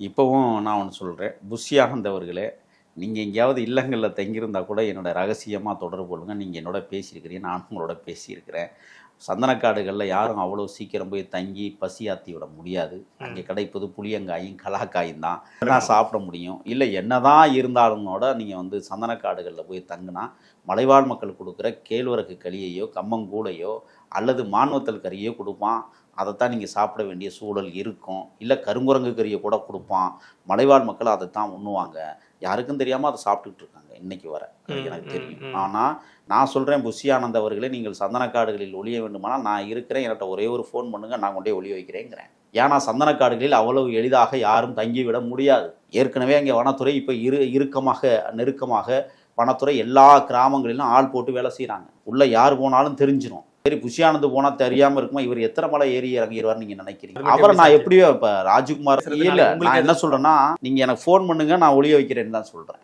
இப்போவும் நான் ஒன்று சொல்கிறேன் புஷி நீங்கள் எங்கேயாவது இல்லங்களில் தங்கியிருந்தா கூட என்னோடய ரகசியமாக தொடர்பு கொள்ளுங்கள் நீங்கள் என்னோட பேசியிருக்கிறீங்க நான் உங்களோட பேசியிருக்கிறேன். சந்தனக்காடுகளில் யாரும் அவ்வளோ சீக்கிரம் போய் தங்கி பசி ஆத்தி விட முடியாது. அங்கே கிடைப்பது புளியங்காயும் கலாக்காயும் தான். நான் சாப்பிட முடியும்? இல்லை என்னதான் இருந்தாலும் கூட நீங்கள் வந்து சந்தனக்காடுகளில் போய் தங்கினா மலைவாழ் மக்கள் கொடுக்குற கேழ்வரகு களியையோ கம்மங்கூடையோ அல்லது மான்வத்தல் கறியோ கொடுப்பான். அதைத்தான் நீங்கள் சாப்பிட வேண்டிய சூழல் இருக்கும். இல்லை கருங்குரங்கு கறியை கூட கொடுப்பான். மலைவாழ் மக்கள் அதை தான் உண்ணுவாங்க. யாருக்கும் தெரியாமல் அதை சாப்பிட்டுக்கிட்டு இருக்காங்க. இன்னைக்கு வர எனக்கு தெரியும். ஆனால் நான் சொல்கிறேன் புஷி ஆனந்த் அவர்களே நீங்கள் சந்தனக்காடுகளில் ஒளிய வேண்டுமானால் நான் இருக்கிறேன் என்கிட்ட ஒரே ஒரு ஃபோன் பண்ணுங்க நான் கொண்டே ஒளிய வைக்கிறேங்கிறேன். ஏன்னா சந்தனக்காடுகளில் அவ்வளவு எளிதாக யாரும் தங்கிவிட முடியாது. ஏற்கனவே அங்கே வனத்துறை இப்போ இரு இறுக்கமாக நெருக்கமாக வனத்துறை எல்லா கிராமங்களிலும் ஆள் போட்டு வேலை செய்கிறாங்க உள்ளே யார் போனாலும் தெரிஞ்சிடும் சரி புஷியானந்து போனால் தெரியாமல் இருக்குமா? இவர் எத்தனை மலை ஏறி இறங்கிடுவார் நீங்கள் நினைக்கிறீங்க? அவரை நான் எப்படியோ இப்போ ராஜ்குமார் இல்லை நான் என்ன எதுவும் சொல்கிறேன்னா நீங்கள் எனக்கு ஃபோன் பண்ணுங்க நான் ஒளிய வைக்கிறேன்னு தான் சொல்கிறேன்